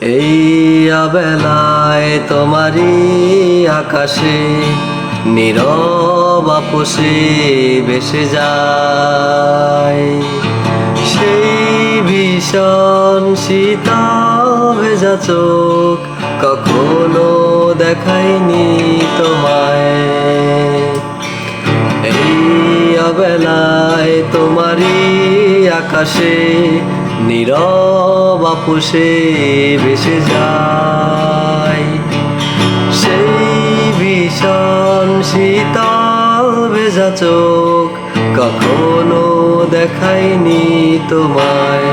এই অবেলায় তোমারই আকাশে, নীরব আপোষে ভেসে যায়। সেই ভীষণ শীতল ভেজা চোখ কখনো দেখাইনি তোমায়। এই অবেলায় তোমারই আকাশে নীরব আপুষে ভেসে যায়। সেই ভীষণ শীতল ভেজা চোখ কখনো দেখায়নি তোমায়।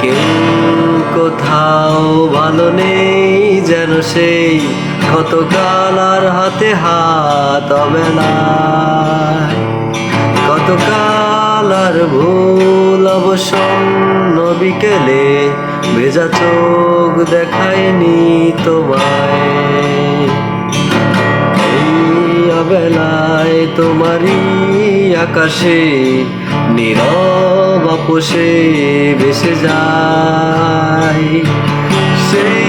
কেউ কোথাও ভালো নেই যেন সেই কতকাল আর হাতে হাত অবেলায় কতকাল আর ভুল অবসন্ন বিকেলে ভেজা চোখ দেখায়নি তোমায়। এই অবেলায় তোমারই আকাশে নীরব আপোষে ভেসে যায়। সেই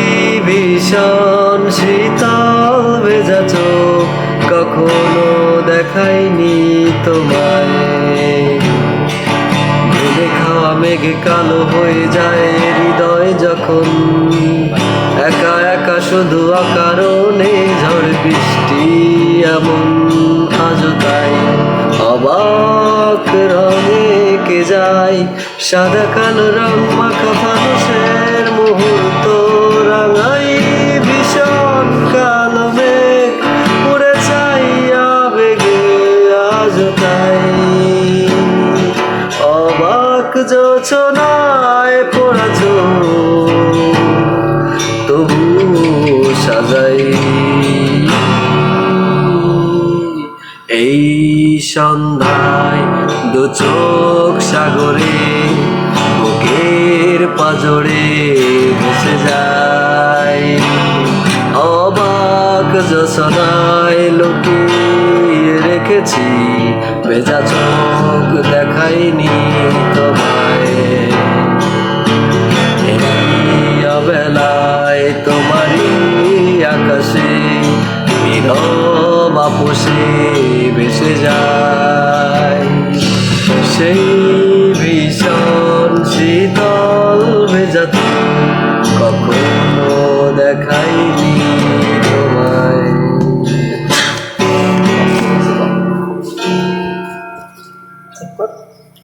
ভীষণ শীতল ভেজা চোখ কখনো দেখায়নি তোমায়। মেঘে কালো হয়ে যায় হৃদয় যখন। একা একা শুধু অকারণে ঝড় বৃষ্টি এমন আজও তাই। অবাক রঙে কে যায় সাদা কালো রং মাখা যোচনায় পড়াছ। তবু সাজাই। এই সন্ধ্যায় দু চোখ সাগরে, বুকের পাজরে ভেসে যায়। অবাক যোচনায় লুকিয়ে রেখেছি, ভেজা চোখ দেখায়নি আপোষে বেসে যায়